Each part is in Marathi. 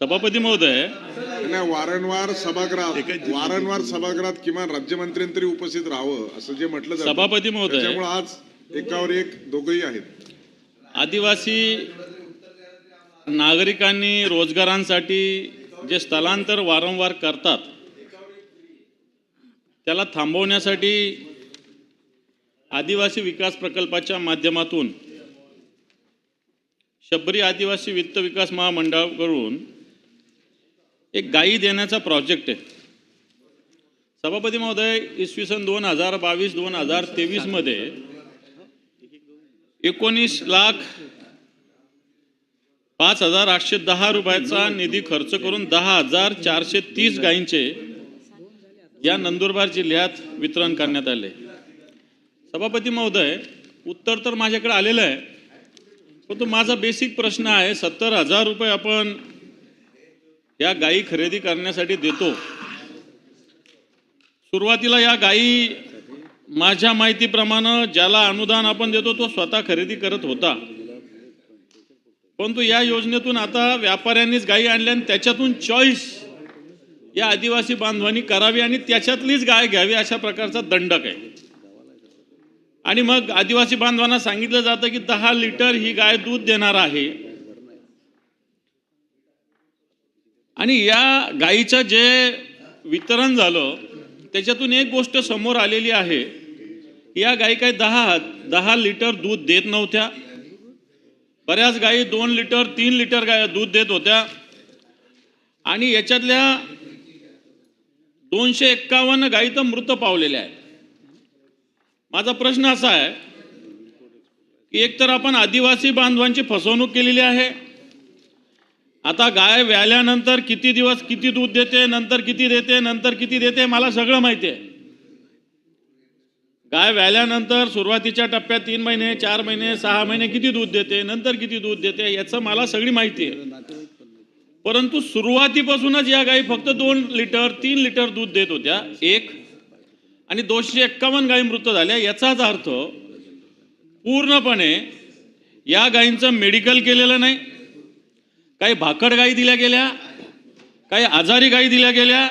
सभापती महोदय. नाही वारंवार सभागृहात वारंवार सभागृहात किमान राज्यमंत्र्यांनी तरी उपस्थित राहावं असं जे म्हटलं जातं. सभापती महोदय. त्याच्यामुळे आज एकावर एक दोघंही आहेत. आदिवासी नागरिकांनी रोजगारांसाठी जे स्थलांतर वारंवार करतात त्याला थांबवण्यासाठी आदिवासी विकास प्रकल्पाच्या माध्यमातून शबरी आदिवासी वित्त विकास महामंडळाकडून एक गाई देण्याचा प्रोजेक्ट आहे. सभापती महोदय इसवी सन दोन हजार बावीस दोन हजार तेवीसमध्ये एकोणीस लाख पाच हजार आठशे दहा रुपयाचा निधी खर्च करून दहा हजार चारशे तीस गायींचे या नंदुरबार जिल्ह्यात वितरण करण्यात आले. सभापती महोदय उत्तर तर माझ्याकडे आलेलं आहे परंतु माझा बेसिक प्रश्न आहे सत्तर हजार रुपये आपण या गायी खरेदी करण्यासाठी देतो. सुरुवातीला या गायी माझ्या माहितीप्रमाणे ज्याला अनुदान आपण देतो तो स्वतः खरेदी करत होता. परंतु या योजनेतून आता व्यापाऱ्यांनीच गायी आणल्या आणि त्याच्यातून चॉईस या आदिवासी बांधवांनी करावी आणि त्याच्यातलीच गाय घ्यावी अशा प्रकारचा दंडक आहे. आणि मग आदिवासी बांधवांना सांगितलं जातं की दहा लिटर ही गाय दूध देणार आहे. आणि या गाईचं जे वितरण झालं त्याच्यातून एक गोष्ट समोर आलेली आहे. या गाई काही दहा दहा लिटर दूध देत नव्हत्या. बऱ्याच गायी दोन लिटर तीन लिटर गाय दूध देत होत्या. आणि याच्यातल्या दोनशे एक्कावन्न गायी तर मृत पावलेल्या आहेत. माझा प्रश्न असा आहे की एकतर आपण आदिवासी बांधवांची फसवणूक केलेली आहे आता गाय व्याल्यानंतर किती दिवस किती दूध देते नंतर किती देते नंतर किती देते मला सगळं माहिती आहे. गाय व्याल्यानंतर सुरुवातीच्या टप्प्यात तीन महिने चार महिने सहा महिने किती दूध देते नंतर किती दूध देते याचं मला सगळी माहिती आहे. परंतु सुरुवातीपासूनच या गायी फक्त दोन लिटर तीन लिटर दूध देत होत्या एक आणि दोनशे एक्कावन्न गायी मृत झाल्या. याचाच अर्थ पूर्णपणे या गायींचं मेडिकल केलेलं नाही. काही भाकड गाई दिल्या गेल्या काही आजारी गायी दिल्या गेल्या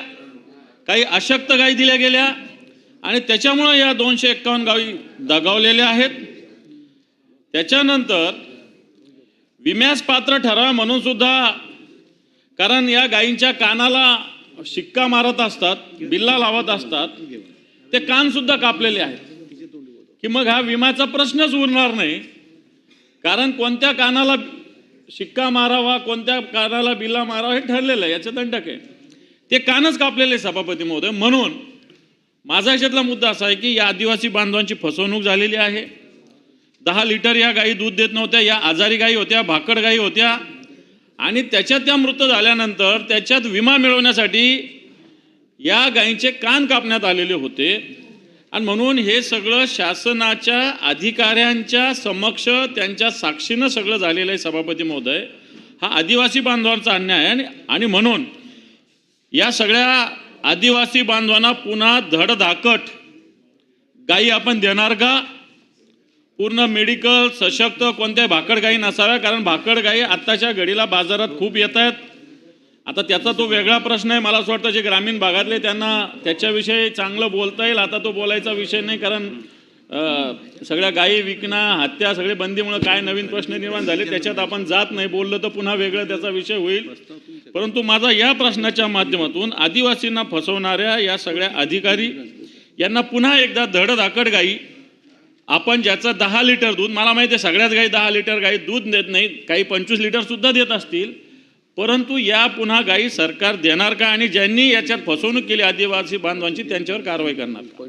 काही अशक्त गाई दिल्या गेल्या आणि त्याच्यामुळं या दोनशे एक्कावन्न गायी दगावलेल्या आहेत. त्याच्यानंतर विम्यास पात्र ठराव म्हणून सुद्धा कारण या गायींच्या कानाला शिक्का मारत असतात बिल्ला लावत असतात ते कान सुद्धा कापलेले आहेत. की मग हा विम्याचा प्रश्नच उरणार नाही कारण कोणत्या कानाला शिक्का मारावा कोणत्या कानाला बिल्ला मारावा हे ठरलेलं आहे याचं दंडक आहे. ते कानच कापलेले सभापती महोदय. म्हणून माझा याच्यातला मुद्दा असा आहे की या आदिवासी बांधवांची फसवणूक झालेली आहे. दहा लिटर या गायी दूध देत नव्हत्या या आजारी गायी होत्या भाकड गायी होत्या. आणि त्याच्यात त्या मृत झाल्यानंतर त्याच्यात विमा मिळवण्यासाठी या गायींचे कान कापण्यात आलेले होते. आणि म्हणून हे सगळं शासनाच्या अधिकाऱ्यांच्या समक्ष त्यांच्या साक्षीनं सगळं झालेलं आहे सभापती महोदय. हा आदिवासी बांधवांचा अन्याय आहे आणि म्हणून या सगळ्या आदिवासी बांधवांना पुन्हा धडधाकट गायी आपण देणार का? पूर्ण मेडिकल सशक्त कोणत्याही भाकड गायी नसाव्या कारण भाकड गायी आत्ताच्या घडीला बाजारात खूप येत आहेत. आता त्याचा तो वेगळा प्रश्न आहे. मला असं वाटतं जे ग्रामीण भागातले त्यांना त्याच्याविषयी चांगलं बोलता येईल. आता तो बोलायचा विषय नाही कारण सगळ्या गायी विकणं हत्या सगळे बंदीमुळे काय नवीन प्रश्न निर्माण झाले त्याच्यात आपण जात नाही. बोललं तर पुन्हा वेगळं त्याचा विषय होईल. परंतु माझा या प्रश्नाच्या माध्यमातून आदिवासींना फसवणाऱ्या या सगळ्या अधिकारी यांना पुन्हा एकदा धडधाकड गायी आपण ज्याचं दहा लिटर दूध मला माहिती आहे सगळ्याच गाई दहा लिटर गाई दूध देत नाहीत काही पंचवीस लिटर सुद्धा देत असतील परंतु या पुन्हा गायी सरकार देणार का आणि ज्यांनी याच्यात फसवणूक केली आदिवासी बांधवांची त्यांच्यावर कारवाई करणार का?